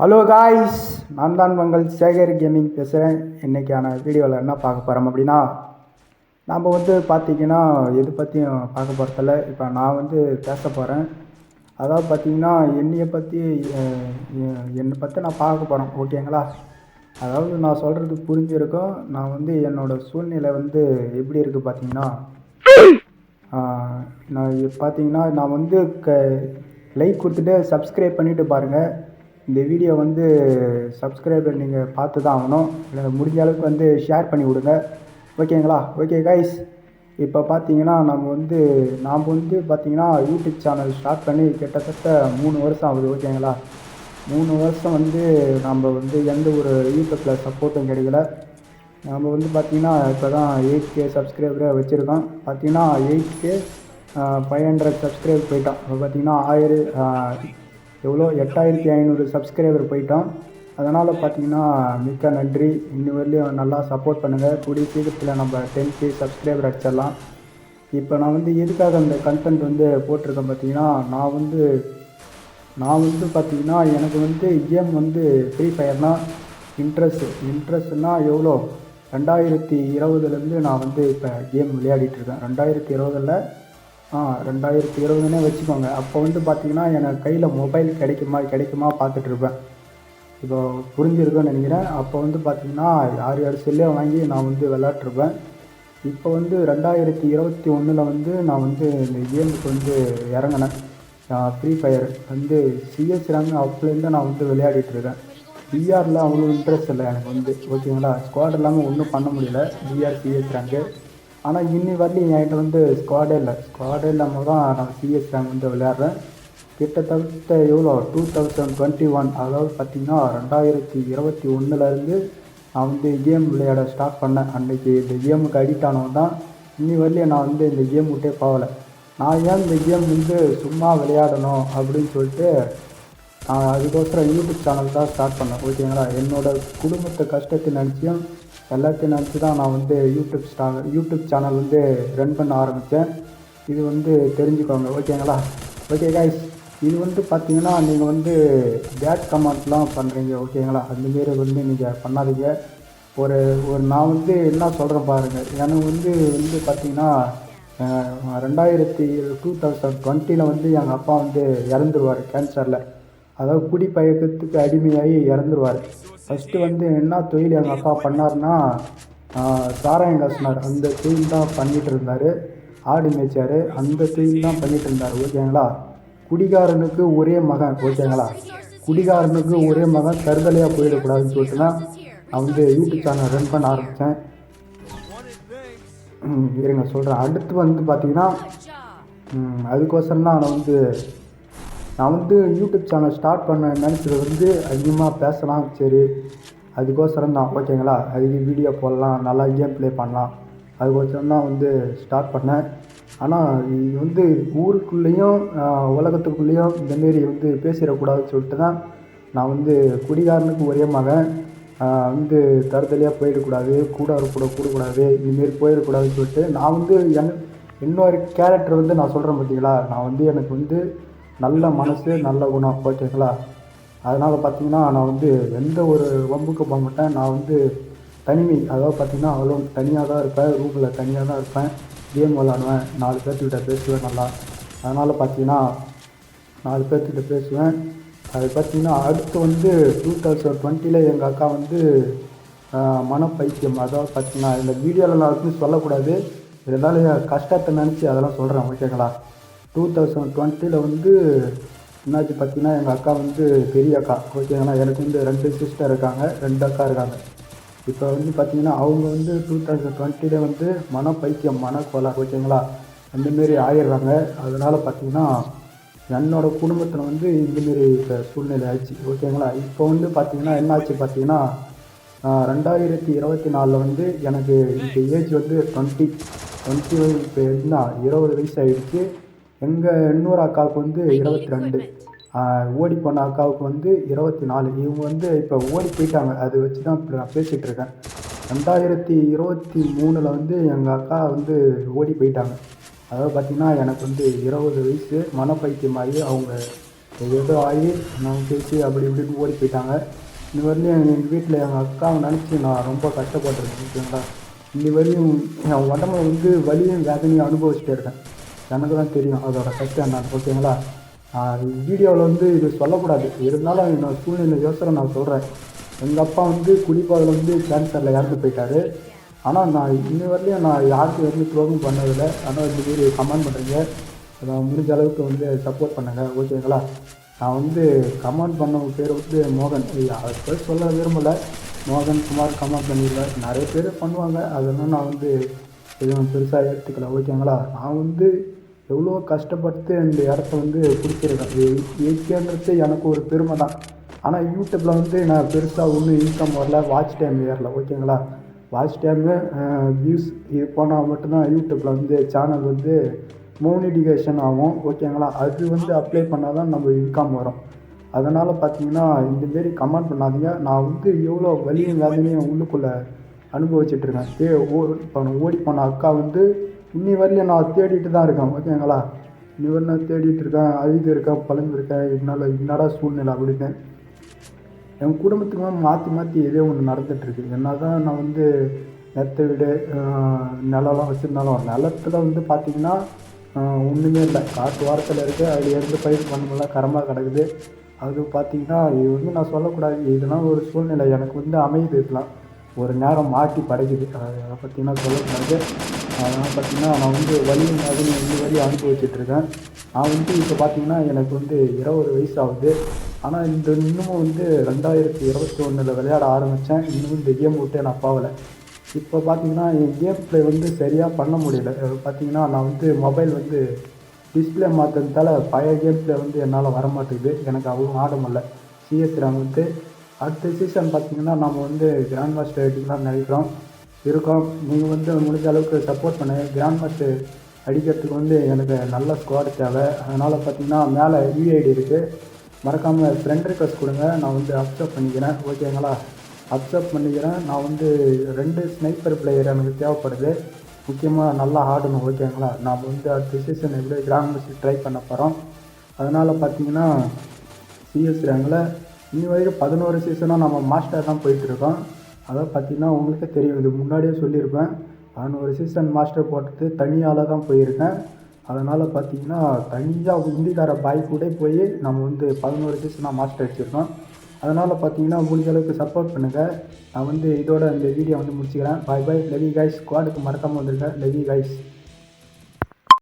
Hello guys நான் தான் உங்கள் சேகர் கேமிங் பேசுகிறேன் இன்றைக்கான வீடியோவில் என்ன பார்க்க போகிறோம் அப்படின்னா நாம் வந்து பார்த்தீங்கன்னா எது பற்றியும் பார்க்க போகிறதில்ல இப்போ நான் வந்து பேச போகிறேன் அதாவது பார்த்தீங்கன்னா என்னையை பற்றி என்னை பற்றி நான் பார்க்க போகிறேன் ஓகேங்களா அதாவது நான் சொல்கிறது புரிஞ்சிருக்கும். நான் வந்து என்னோடய சூழ்நிலை வந்து எப்படி இருக்குது பார்த்தீங்கன்னா நான் பார்த்தீங்கன்னா நான் வந்து க லைக் கொடுத்துட்டு சப்ஸ்கிரைப் பண்ணிவிட்டு பாருங்கள் இந்த வீடியோ வந்து சப்ஸ்கிரைபர் நீங்கள் பார்த்து தான் ஆகணும். இல்லை முடிஞ்ச அளவுக்கு வந்து ஷேர் பண்ணி விடுங்க. ஓகேங்களா ஓகே கைஸ் இப்போ பார்த்தீங்கன்னா நம்ம வந்து நாம் வந்து பார்த்தீங்கன்னா யூடியூப் சேனல் ஸ்டார்ட் பண்ணி கிட்டத்தட்ட மூணு வருஷம் ஆகுது ஓகேங்களா மூணு வருஷம் வந்து நம்ம வந்து எந்த ஒரு யூடியூப்பில் சப்போர்ட்டும் கிடைக்கல. நம்ம வந்து பார்த்தீங்கன்னா இப்போ தான் எயிட் கே சப்ஸ்கிரைபரை வச்சுருக்கோம். பார்த்தீங்கன்னா eight K five hundred subscriber போயிட்டோம் இப்போ பார்த்தீங்கன்னா ஆயிரம் எவ்வளோ? எட்டாயிரத்தி ஐநூறு சப்ஸ்கிரைபர் போயிட்டோம். அதனால் பார்த்தீங்கன்னா மிக்க நன்றி. இன்னி வரையிலும் நல்லா சப்போர்ட் பண்ணுங்கள் கூடிய சீக்கிரத்தில் நம்ம டென் கே சப்ஸ்கிரைபர் அடிச்சிடலாம். இப்போ நான் வந்து எதுக்காக அந்த கண்டென்ட் வந்து போட்டிருக்கேன் பார்த்தீங்கன்னா நான் வந்து நான் வந்து பார்த்தீங்கன்னா எனக்கு வந்து கேம் வந்து ஃப்ரீ ஃபயர்னா இன்ட்ரெஸ்ட் இன்ட்ரெஸ்ட்னால் எவ்வளோ? ரெண்டாயிரத்தி இருபதுலேருந்து நான் வந்து இப்போ கேம் விளையாடிட்டு இருக்கேன். ரெண்டாயிரத்தி இருபதில் ஆ ரெண்டாயிரத்தி இருபதுனே வச்சுக்கோங்க. அப்போ வந்து பார்த்தீங்கன்னா எனக்கு கையில் மொபைல் கிடைக்குமா கிடைக்குமா பார்த்துட்டு இருப்பேன். இப்போ புரிஞ்சிருக்குன்னு நினைக்கிறேன். அப்போ வந்து பார்த்தீங்கன்னா யார் யார் செல்லே வாங்கி நான் வந்து விளாட்ருப்பேன் இப்போ வந்து ரெண்டாயிரத்தி இருபத்தி ஒன்றில் வந்து நான் வந்து இந்த கேமுக்கு வந்து இறங்கினேன். ஃப்ரீ ஃபயர் வந்து சிஎஸ் ரேங்க் அப்போலேருந்து நான் வந்து விளையாடிட்டு இருக்கேன். பிஆரில் அவ்வளோ இன்ட்ரெஸ்ட் இல்லை எனக்கு வந்து. ஓகேங்களா? ஸ்குவாட் இல்லாமல் ஒன்றும் பண்ண முடியல. பிஆர் சிஎஸ் ரேங்க்கு ஆனால் இன்னி வரலையும் என்கிட்ட வந்து ஸ்குவாடே இல்லை. ஸ்குவாடே இல்லாமல் தான் நான் சிஎஸ் ரேங்க் வந்து விளையாடுறேன். கிட்டத்தட்ட எவ்வளோ? டூ தௌசண்ட் டுவெண்ட்டி ஒன் அதாவது பார்த்தீங்கன்னா ரெண்டாயிரத்தி இருபத்தி ஒன்றுலேருந்து நான் வந்து கேம் விளையாட ஸ்டார்ட் பண்ணேன். அன்றைக்கி இந்த கேமுக்கு அடிக்ட் ஆனவன் தான். இன்னி வரலையும் நான் வந்து இந்த கேம் விட்டே போகலை. நான் ஏன் இந்த கேம் வந்து சும்மா விளையாடணும் அப்படின்னு சொல்லிட்டு நான் அதுக்கோசரம் யூடியூப் சேனல் தான் ஸ்டார்ட் பண்ணேன். ஓகேங்களா? என்னோட குடும்பத்தை கஷ்டத்தை நினச்சியும் எல்லாத்தையும் நினச்சி தான் நான் வந்து யூடியூப் ஸ்டா யூடியூப் சேனல் வந்து ரன் பண்ண ஆரம்பித்தேன் இது வந்து தெரிஞ்சுக்கோங்க ஓகேங்களா? ஓகே காய்ஸ் இது வந்து பார்த்தீங்கன்னா நீங்கள் வந்து பேட் கமெண்ட்லாம் பண்ணுறீங்க ஓகேங்களா? அந்தமாரி வந்து நீங்கள் பண்ணாதீங்க. ஒரு ஒரு நான் வந்து என்ன சொல்கிறேன் பாருங்கள் எனக்கு வந்து வந்து பார்த்தீங்கன்னா ரெண்டாயிரத்தி டூ தௌசண்ட் டுவெண்ட்டியில் வந்து எங்கள் அப்பா வந்து இறந்துருவார் கேன்சரில் அதாவது குடி பழக்கத்துக்கு அடிமையாகி இறந்துருவார். ஃபஸ்ட்டு வந்து என்ன தொழில் எங்கள் அப்பா பண்ணார்னா சாராயம் காசினார் அந்த தொழில் தான் பண்ணிட்டு இருந்தார் ஆடு மேய்ச்சார். அந்த தொழில் தான் பண்ணிட்டு இருந்தார் ஓகேங்களா குடிகாரனுக்கு ஒரே மகன். ஓகேங்களா குடிகாரனுக்கு ஒரே மகன். தருதலையாக போயிடக்கூடாதுன்னு சொல்லிட்டு தான் நான் வந்து யூடியூப் சேனல் ரன் பண்ண ஆரம்பித்தேன் இருங்க சொல்கிறேன் அடுத்து வந்து பார்த்திங்கன்னா அதுக்கோசரம் தான் நான் வந்து நான் வந்து யூடியூப் சேனல் ஸ்டார்ட் பண்ண நினச்சது வந்து அதிகமாக பேசலாம். சரி அதுக்கோசரம் தான் ஓகேங்களா? அதுக்கு வீடியோ போடலாம். நல்லா கேம் ப்ளே பண்ணலாம். அதுக்கோசரம் தான் வந்து ஸ்டார்ட் பண்ணேன். ஆனால் இது வந்து ஊருக்குள்ளேயும் உலகத்துக்குள்ளேயும் இந்தமாரி வந்து பேசிடக்கூடாதுன்னு சொல்லிட்டு தான் நான் வந்து குடிகாரனுக்கு ஒரே மகன். வந்து தருதலையாக போயிடக்கூடாது. கூட கூட கூடக்கூடாது. இதுமாரி போயிடக்கூடாதுன்னு சொல்லிட்டு நான் வந்து என் இன்னொரு கேரக்டர் வந்து நான் சொல்கிறேன் பார்த்தீங்களா நான் வந்து எனக்கு வந்து நல்ல மனசு நல்ல குணம் ஓகேங்களா அதனால் பார்த்தீங்கன்னா நான் வந்து எந்த ஒரு வம்புக்கு போக மாட்டேன். நான் வந்து தனிமை அதாவது பார்த்தீங்கன்னா அவ்வளோ தனியாக தான் இருப்பேன். ரூமில் தனியாக தான் இருப்பேன். கேம் விளாடுவேன் நாலு பேர்த்துக்கிட்ட பேசுவேன் நல்லா. அதனால் பார்த்தீங்கன்னா நாலு பேர்த்துக்கிட்ட பேசுவேன். அது பார்த்தீங்கன்னா அடுத்து வந்து டூ தௌசண்ட் டுவெண்ட்டியில் எங்கள் அக்கா வந்து மனப்பைத்தியம். அதாவது பார்த்தீங்கன்னா இந்த வீடியோவில் நான் வந்து சொல்லக்கூடாது. இருந்தாலும் கஷ்டத்தை நினச்சி அதெல்லாம் சொல்கிறேன் ஓகேங்களா டூ தௌசண்ட் டுவெண்ட்டியில் வந்து என்னாச்சு பார்த்தீங்கன்னா எங்கள் அக்கா வந்து பெரிய அக்கா ஓகேங்களா எனக்கு வந்து ரெண்டு சிஸ்டர் இருக்காங்க ரெண்டு அக்கா இருக்காங்க. இப்போ வந்து பார்த்தீங்கன்னா அவங்க வந்து டூ தௌசண்ட் டுவெண்ட்டியில் வந்து மனப்பைத்தியம் மனக்கோளாறு ஓகேங்களா அந்தமாரி ஆயிடுறாங்க. அதனால் பார்த்தீங்கன்னா என்னோட குடும்பத்தில் வந்து இந்தமாரி இப்போ சூழ்நிலை ஆயிடுச்சு ஓகேங்களா இப்போ வந்து பார்த்தீங்கன்னா என்னாச்சு பார்த்தீங்கன்னா ரெண்டாயிரத்தி இருபத்தி நாலில் வந்து எனக்கு இப்போ ஏஜ் வந்து டுவெண்ட்டி டுவெண்ட்டி இப்போ என்ன இருபது வயசு ஆகிடுச்சு எங்கள் இன்னொரு அக்காவுக்கு வந்து இருபத்தி ரெண்டு ஓடி போன அக்காவுக்கு வந்து இருபத்தி நாலு இவங்க வந்து இப்போ ஓடி போயிட்டாங்க. அதை வச்சு தான் இப்போ நான் பேசிகிட்டு இருக்கேன். ரெண்டாயிரத்தி இருபத்தி மூணில் வந்து எங்கள் அக்கா வந்து ஓடி போயிட்டாங்க. அதாவது பார்த்திங்கன்னா எனக்கு வந்து இருபது வயசு மனப்பைத்தியமாகி அவங்க ஏதோ ஆகி நான் பேசி அப்படி இப்படின்னு ஓடி போயிட்டாங்க. இன்னி வரையும் எங்கள் வீட்டில் எங்கள் அக்காவை நினச்சி நான் ரொம்ப கஷ்டப்பட்டிருக்கேன் இன்னி வரையும் என் உடம்புல வந்து வலியும் வேதனையும் அனுபவிச்சுட்டே இருக்கேன். எனக்கு தான் தெரியும் அதோட சக்தி என்னன்னு ஓகேங்களா வீடியோவில் வந்து இது சொல்லக்கூடாது. இருந்தாலும் என்னோட சூழ்நிலை யோசனை நான் சொல்கிறேன் எங்கள் அப்பா வந்து குடிப்பாதில் வந்து கேன்சரில் இறந்து போயிட்டாரு. ஆனால் நான் இன்ன வரலையும் நான் யாருக்கும் வந்து துரோகம் பண்ணதில்லை. ஆனால் இந்த வீடியோ கமெண்ட் பண்ணுறீங்க அதை முடிஞ்ச அளவுக்கு வந்து சப்போர்ட் பண்ணுங்கள் ஓகேங்களா நான் வந்து கமெண்ட் பண்ணவங்க பேர் வந்து மோகன். அவர் பேர் சொல்ல விரும்பலை. மோகன் குமார் கமெண்ட் பண்ணியிருக்கார். நிறைய பேர் பண்ணுவாங்க. அதெல்லாம் நான் வந்து எதுவும் பெருசாக எடுத்துக்கல ஓகேங்களா நான் வந்து எவ்வளோ கஷ்டப்பட்டு இந்த இடத்த வந்து பிடிச்சிருக்கேன் ஏகேன்றது எனக்கு ஒரு பெருமை தான். ஆனால் யூடியூப்பில் வந்து நான் பெருசாக ஒன்றும் இன்கம் வரல. வாட்ச் டைம் ஏறல. ஓகேங்களா? வாட்ச் டைமு வியூஸ் இது போனால் மட்டும்தான் யூடியூப்பில் வந்து சேனல் வந்து மோனிடிகேஷன் ஆகும். ஓகேங்களா? அது வந்து அப்ளை பண்ணால் தான் நம்ம இன்கம் வரும். அதனால் பார்த்தீங்கன்னா இந்தமாரி கமெண்ட் பண்ணாதீங்க. நான் வந்து எவ்வளோ வலியும் வேதனையும் உள்ளுக்குள்ளே அனுபவிச்சிட்ருக்கேன் ஏ ஓ இப்போ ஓடி போன அக்கா வந்து இன்னி வரலையும் நான் தேடிட்டு தான் இருக்கேன் ஓகேங்களா? இன்னி வரல நான் தேடிட்டு இருக்கேன் அழுது இருக்கேன் பழம்பு இருக்கேன் என்னால் என்னடா சூழ்நிலை அப்படின்னு என் குடும்பத்துக்கு மாற்றி மாற்றி இதே ஒன்று நடந்துகிட்ருக்கு என்ன தான் நான் வந்து நிலத்தை வீடு நிலம்லாம் வச்சுருந்தாலும் நிலத்துல வந்து பார்த்திங்கன்னா ஒன்றுமே இல்லை. காட்டு வாரத்தில் இருக்குது அதில் இருந்து பயிர் பண்ணமெல்லாம் கரமாக கிடக்குது. அது பார்த்திங்கன்னா இது வந்து நான் சொல்லக்கூடாது. இதெல்லாம் ஒரு சூழ்நிலை. எனக்கு வந்து அமையுது இதெல்லாம். ஒரு நேரம் மாட்டி படைக்குது. அதை பற்றினா சொல்லக்கூடாது. அதனால் பார்த்திங்கன்னா நான் வந்து வழி மாதிரி வந்து வழி அனுபவிச்சிட்ருக்கேன். நான் வந்து இப்போ பார்த்திங்கன்னா எனக்கு வந்து இருபது வயசு ஆகுது ஆனால் இந்த இன்னமும் வந்து ரெண்டாயிரத்தி இருபத்தி ஒன்றில் விளையாட ஆரம்பித்தேன் இன்னமும் இந்த கேம் விட்டு நான் போகலை. இப்போ பார்த்தீங்கன்னா என் கேம் ப்ளே வந்து சரியாக பண்ண முடியல. பார்த்தீங்கன்னா நான் வந்து மொபைல் வந்து டிஸ்பிளே மாற்றுறதால பழைய கேம் ப்ளே வந்து என்னால் வர மாட்டேங்குது எனக்கு அவ்வளோ ஆட முடியல சிஎஸ் ரேம் வந்து. அடுத்த சீசன் பார்த்தீங்கன்னா நம்ம வந்து கிராண்ட் மாஸ்டர் அடிக்கலாம் நினைக்கிறோம். இருக்கோம். நீங்கள் வந்து முடிஞ்ச அளவுக்கு சப்போர்ட் பண்ணுங்கள் கிராண்ட் மாஸ்டர் அடிக்கிறதுக்கு வந்து எனக்கு நல்ல ஸ்குவாட் தேவை. அதனால் பார்த்தீங்கன்னா மேலே யூஐடி இருக்குது மறக்காமல் ஃப்ரெண்ட் ரிக்வஸ்ட் கொடுங்க. நான் வந்து அக்செப்ட் பண்ணிக்கிறேன். ஓகேங்களா அக்செப்ட் பண்ணிக்கிறேன். நான் வந்து ரெண்டு ஸ்னைப்பர் பிளேயர் எனக்கு தேவைப்படுது. முக்கியமாக நல்லா ஆடணும். ஓகேங்களா நாம் வந்து அடுத்த சீசன் எப்படி கிராண்ட் மாஸ்டர் ட்ரை பண்ண போகிறோம் அதனால் பார்த்தீங்கன்னா சிஎஸ் ரேங்கில் இன்னி வரைக்கும் பதினோரு சீசனாக நம்ம மாஸ்டர் தான் போயிட்டுருக்கோம் அதான் பார்த்தீங்கன்னா உங்களுக்கே தெரியும் இது முன்னாடியே சொல்லியிருப்பேன். பதினோரு சீசன் மாஸ்டர் போட்டது தனியால் தான் போயிருக்கேன். அதனால் பார்த்தீங்கன்னா தனியாக இந்திக்கார பாய் கூட போய் நம்ம வந்து பதினோரு சீசனாக மாஸ்டர் அடிச்சிருக்கோம். அதனால் பார்த்தீங்கன்னா முடிஞ்ச அளவுக்கு சப்போர்ட் பண்ணுங்கள் நான் வந்து இதோட இந்த வீடியோ வந்து முடிச்சுக்கிறேன். பாய் பாய் லெவி கைஸ் ஸ்குவாடுக்கு மறக்காமல் வந்திருக்கேன் லெவி கைஸ்